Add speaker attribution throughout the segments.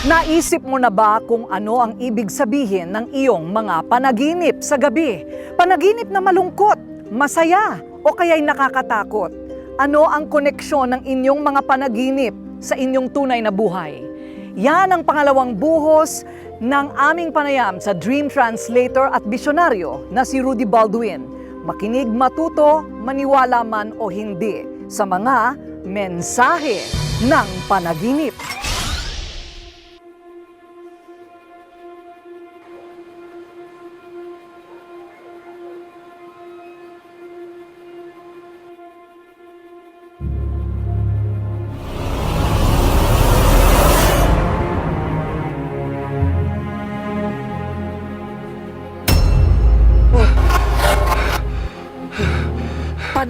Speaker 1: Naisip mo na ba kung ano ang ibig sabihin ng iyong mga panaginip sa gabi? Panaginip na malungkot, masaya, o kaya'y nakakatakot? Ano ang koneksyon ng inyong mga panaginip sa inyong tunay na buhay? Yan ang pangalawang buhos ng aming panayam sa Dream Translator at Bisyonaryo na si Rudy Baldwin. Makinig, matuto, maniwala man o hindi sa mga mensahe ng panaginip.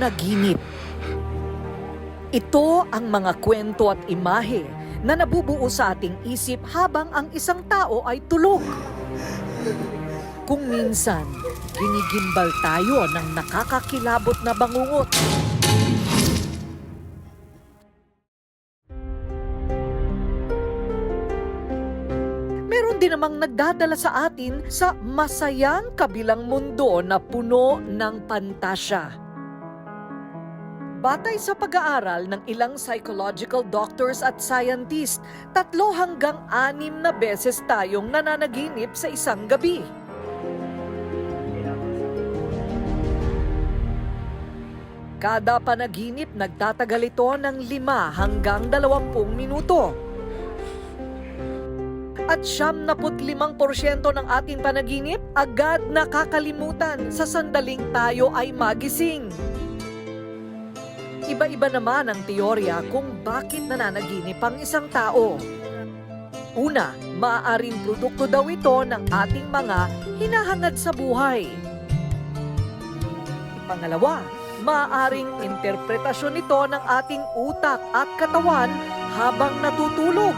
Speaker 1: Panaginip. Ito ang mga kwento at imahe na nabubuo sa ating isip habang ang isang tao ay tulog. Kung minsan, ginigimbal tayo ng nakakakilabot na bangungot. Meron din namang nagdadala sa atin sa masayang kabilang mundo na puno ng pantasya. Batay sa pag-aaral ng ilang psychological doctors at scientists, tatlo hanggang anim na beses tayong nananaginip sa isang gabi. Kada panaginip nagtatagal ito ng lima hanggang dalawampung minuto. At siyam na limang porsyento ng ating panaginip agad nakakalimutan sa sandaling tayo ay magising. Iba-iba naman ang teorya kung bakit nananaginip ang isang tao. Una, maaaring produkto daw ito ng ating mga hinahangad sa buhay. Pangalawa, maaaring interpretasyon nito ng ating utak at katawan habang natutulog.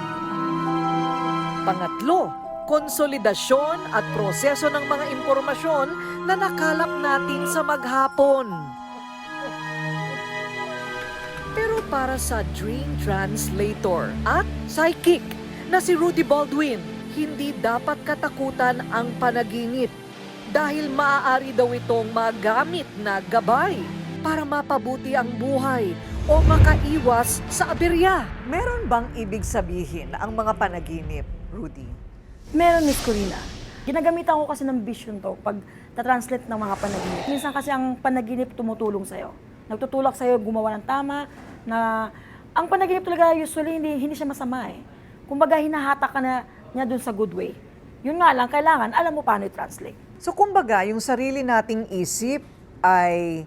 Speaker 1: Pangatlo, konsolidasyon at proseso ng mga impormasyon na nakalap natin sa maghapon. Para sa Dream Translator at Psychic na si Rudy Baldwin, hindi dapat katakutan ang panaginip dahil maaari daw itong magamit na gabay para mapabuti ang buhay o makaiwas sa aberya. Meron bang ibig sabihin ang mga panaginip, Rudy?
Speaker 2: Meron, Miss Corina. Ginagamitan ko kasi ng vision to pag ta-translate ng mga panaginip. Minsan kasi ang panaginip tumutulong sa'yo. Nagtutulak sa'yo gumawa ng tama na ang panaginip talaga usually hindi, hindi siya masama eh. Kumbaga hinahatak ka na niya dun sa good way. Yun nga lang, kailangan alam mo paano i-translate.
Speaker 1: So kumbaga, yung sarili nating isip ay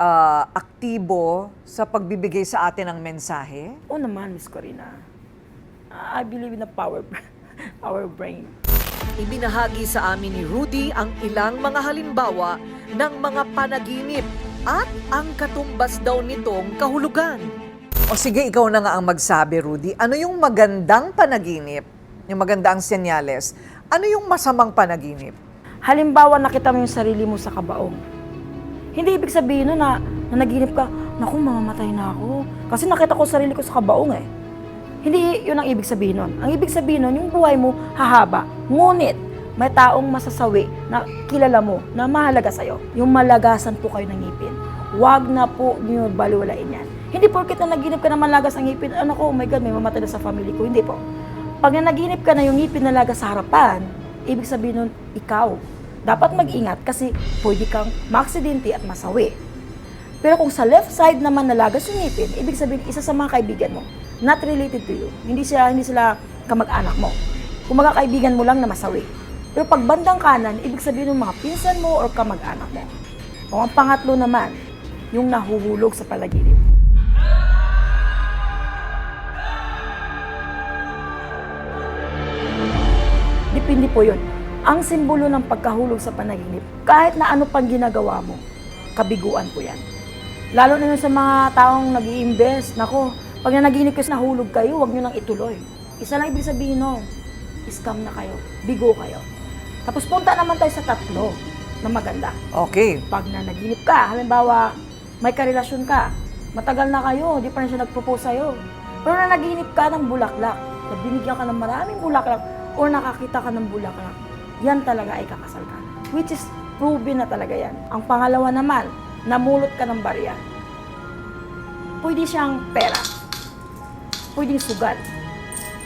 Speaker 1: ah, aktibo sa pagbibigay sa atin ng mensahe?
Speaker 2: Oo naman, Miss Corina. I believe in the power, power brain.
Speaker 1: Ibinahagi sa amin ni Rudy ang ilang mga halimbawa ng mga panaginip at ang katumbas daw nitong kahulugan. O sige, ikaw na nga ang magsabi, Rudy. Ano yung magandang panaginip? Yung magandang senyales. Ano yung masamang panaginip?
Speaker 2: Halimbawa, nakita mo yung sarili mo sa kabaong. Hindi ibig sabihin nun na, na naginip ka, naku, mamamatay na ako. Kasi nakita ko sarili ko sa kabaong eh. Hindi yun ang ibig sabihin nun. Ang ibig sabihin nun, yung buhay mo hahaba. Ngunit, may taong masasawi na kilala mo, na mahalaga sa'yo. Yung malagasan po kayo ng ngipin. Huwag na po niyo baliwalain yan. Hindi porkit na naginip ka na malagas ang ngipin, ano ko, oh my God, may mamatay na sa family ko. Hindi po. Pag nanaginip ka na yung ngipin na lagas sa harapan, ibig sabihin nun, ikaw. Dapat mag-ingat kasi pwede kang maaksidente at masawi. Pero kung sa left side naman nalagas yung ngipin, ibig sabihin isa sa mga kaibigan mo, not related to you. Hindi sila, hindi sila kamag-anak mo. Kung mga kaibigan mo lang na masawi. Pero pag bandang kanan, ibig sabihin ng mga pinsan mo or kamag-anak mo. O ang pangatlo naman, yung nahuhulog sa palaginip. Depende po yun. Ang simbolo ng pagkahulog sa panaginip, kahit na ano pang ginagawa mo, kabiguan po yan. Lalo na yun sa mga taong nag iimbest nako, pag nanaginip kayo nahulog kayo, huwag nyo nang ituloy. Isa lang ibig sabihin nun, scam na kayo, bigo kayo. Tapos punta naman tayo sa tatlo na maganda.
Speaker 1: Okay.
Speaker 2: Pag nanaginip ka, halimbawa, may karelasyon ka, matagal na kayo, di pa rin siya nag-propose sa'yo. Pero nanaginip ka ng bulaklak, na binigyan ka ng maraming bulaklak o nakakita ka ng bulaklak, yan talaga ay kakasal ka. Which is proven na talaga yan. Ang pangalawa naman, namulot ka ng barya. Pwede siyang pera. Pwedeng sugal.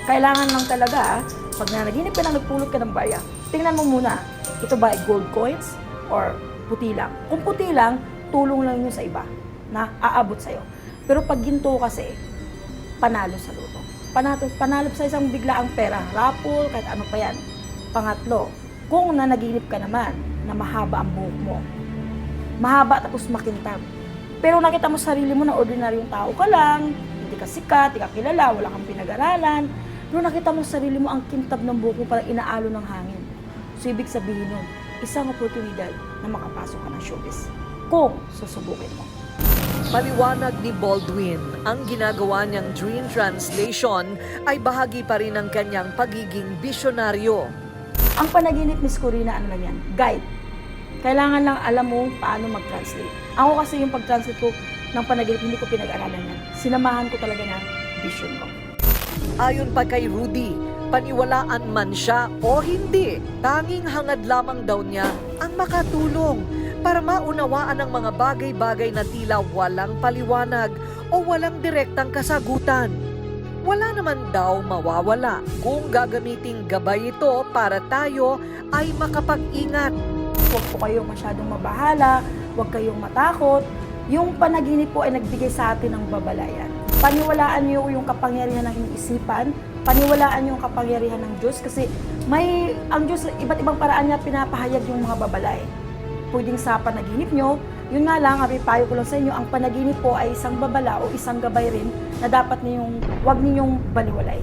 Speaker 2: Kailangan lang talaga, ah, pag nanaginip ka na nagpulot ka ng barya, tingnan mo muna, ito ba ay gold coins or puti lang? Kung puti lang, tulong lang yun sa iba na aabot sa'yo. Pero pag ginto kasi, panalo sa luto. Panalo, panalo sa isang biglaang pera, rapol, kahit ano pa yan. Pangatlo, kung nanaginip ka naman na mahaba ang buhok mo, mahaba tapos makintab. Pero nakita mo sa sarili mo na ordinaryong tao ka lang, hindi ka sikat, hindi ka kilala, wala kang pinag-aralan. Pero nakita mo sa sarili mo ang kintab ng buhok mo parang inaalo ng hangin. So ibig sabihin nun, isang oportunidad na makapasok ka ng showbiz. Kung susubukin mo.
Speaker 1: Paliwanag ni Baldwin, ang ginagawa niyang dream translation ay bahagi pa rin ng kanyang pagiging bisyonaryo.
Speaker 2: Ang panaginip, Miss Corina, ano lang yan? Guide. Kailangan lang alam mo paano mag-translate. Ako kasi yung pag-translate ko ng panaginip, hindi ko pinag-aralan yan. Sinamahan ko talaga na vision ko.
Speaker 1: Ayon pa kay Rudy, paniwalaan man siya o hindi, tanging hangad lamang daw niya ang makatulong para maunawaan ang mga bagay-bagay na tila walang paliwanag o walang direktang kasagutan. Wala naman daw mawawala kung gagamiting gabay ito para tayo ay makapag-ingat.
Speaker 2: Huwag po kayong masyadong mabahala, huwag kayong matakot. Yung panaginip po ay nagbigay sa atin ng babalayan. Paniwalaan niyo yung kapangyarihan ng isipan, paniwalaan niyo yung kapangyarihan ng Diyos kasi may ang Diyos iba't ibang paraan niya pinapahayag yung mga babalay. Pwedeng sa panaginip nyo, yun nga lang, habi payo ko lang sa inyo, ang panaginip po ay isang babala o isang gabay rin na dapat ninyong, wag ninyong baliwalay.